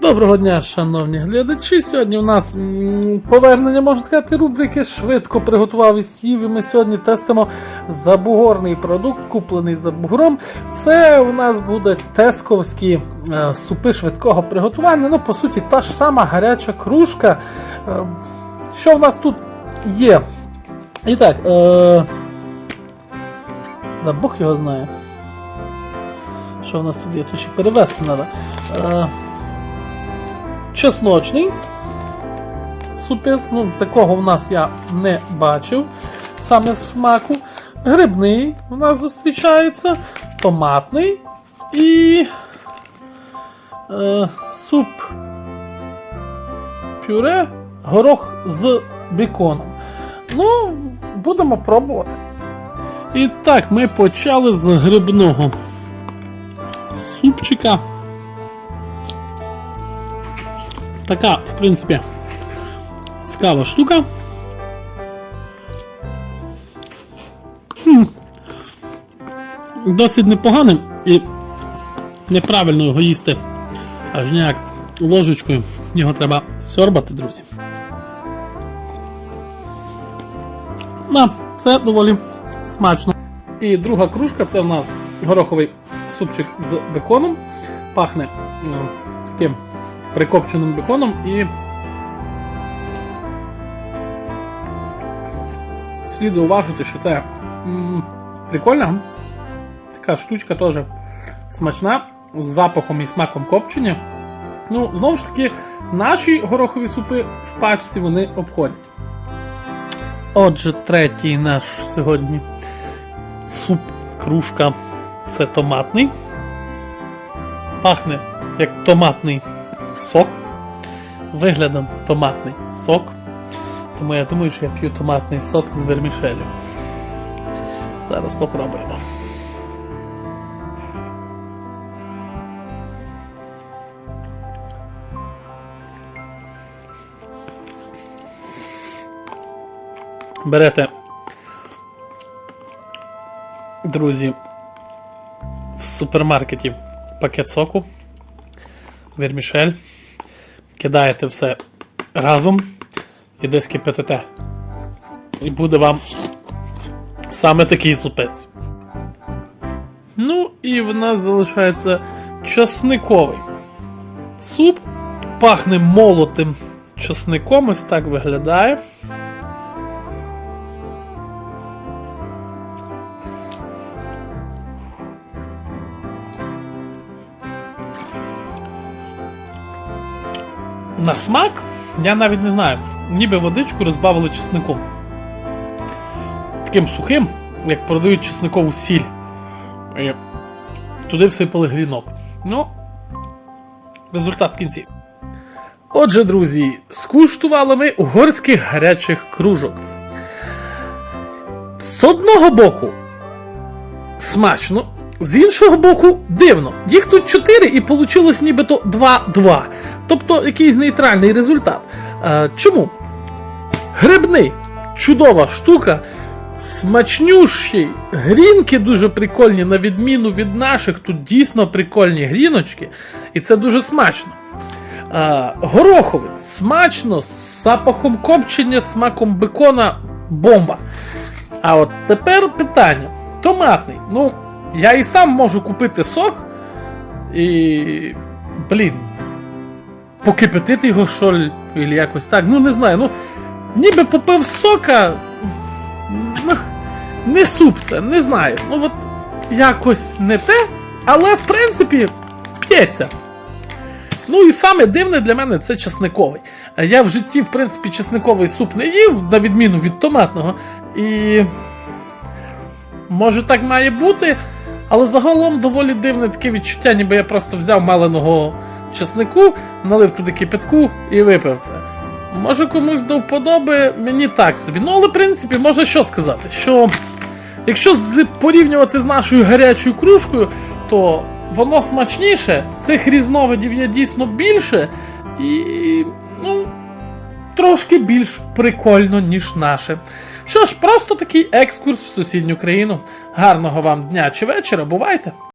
Доброго дня, шановні глядачі. Сьогодні у нас повернення, можна сказати, рубрики швидко приготував і сів. І ми сьогодні тестимо забугорний продукт, куплений за бугром. Це у нас буде тесковські е, супи швидкого приготування. Ну, по суті, та ж сама гаряча кружка. Е, що в нас тут є? І так, е, да Бог його знає. Що в нас тут є? Тут ще перевести треба. Е, чесночний супець, ну такого в нас я не бачив саме смаку. Грибний у нас зустрічається, томатний і е, суп пюре, горох з беконом. Ну, будемо пробувати. І так, ми почали з грибного супчика. Така, в принципі, цікава штука. Досить непоганим і неправильно його їсти. Аж ніяк ложечкою. Його треба сьорбати, друзі. Да, це доволі смачно. І друга кружка це в нас гороховий супчик з беконом. Пахне ну, таким прикопченим беконом і слід зауважити, що це м, прикольна. Така штучка теж смачна, з запахом і смаком копчення. Ну, знову ж таки, наші горохові супи в пачці вони обходять. Отже, третій наш сьогодні суп, кружка це томатний. Пахне як томатний сок. Виглядом томатний сок. Тому я думаю, що я п'ю томатний сок з вермішелю. Зараз попробуємо. Берете, друзі, супермаркеті пакет соку вермішель, кидаєте все разом і десь кипятите. І буде вам саме такий супець. Ну, і в нас залишається часниковий суп. Пахне молотим часником, ось так виглядає. На смак, я навіть не знаю, ніби водичку розбавили чесником. Таким сухим, як продають чесникову сіль. І туди всипали грінок. Ну, результат в кінці. Отже, друзі, скуштували ми угорських гарячих кружок. З одного боку смачно, з іншого боку, дивно. Їх тут 4 і вийшло нібито 2-2. Тобто якийсь нейтральний результат. Е, чому? Грибний чудова штука. Смачнющий. Грінки дуже прикольні, на відміну від наших, тут дійсно прикольні гріночки. І це дуже смачно. Е, гороховий. Смачно, з запахом копчення, смаком бекона бомба. А от тепер питання: томатний. Ну, я і сам можу купити сок і. Блін. Покипятити його, що ли, або якось так. Ну, не знаю. Ну, ніби попив сока. Ну, не суп це, не знаю. Ну от якось не те, але в принципі п'ється. Ну і саме дивне для мене це чесниковий. Я в житті, в принципі, чесниковий суп не їв, на відміну від томатного. І. Може так має бути, але загалом доволі дивне таке відчуття, ніби я просто взяв маленого чеснику, налив туди кипятку і випив це. Може комусь до вподоби, мені так собі. Ну, але в принципі, можна що сказати, що якщо порівнювати з нашою гарячою кружкою, то воно смачніше, цих різновидів є дійсно більше, і ну, трошки більш прикольно, ніж наше. Що ж, просто такий екскурс в сусідню країну. Гарного вам дня чи вечора, бувайте!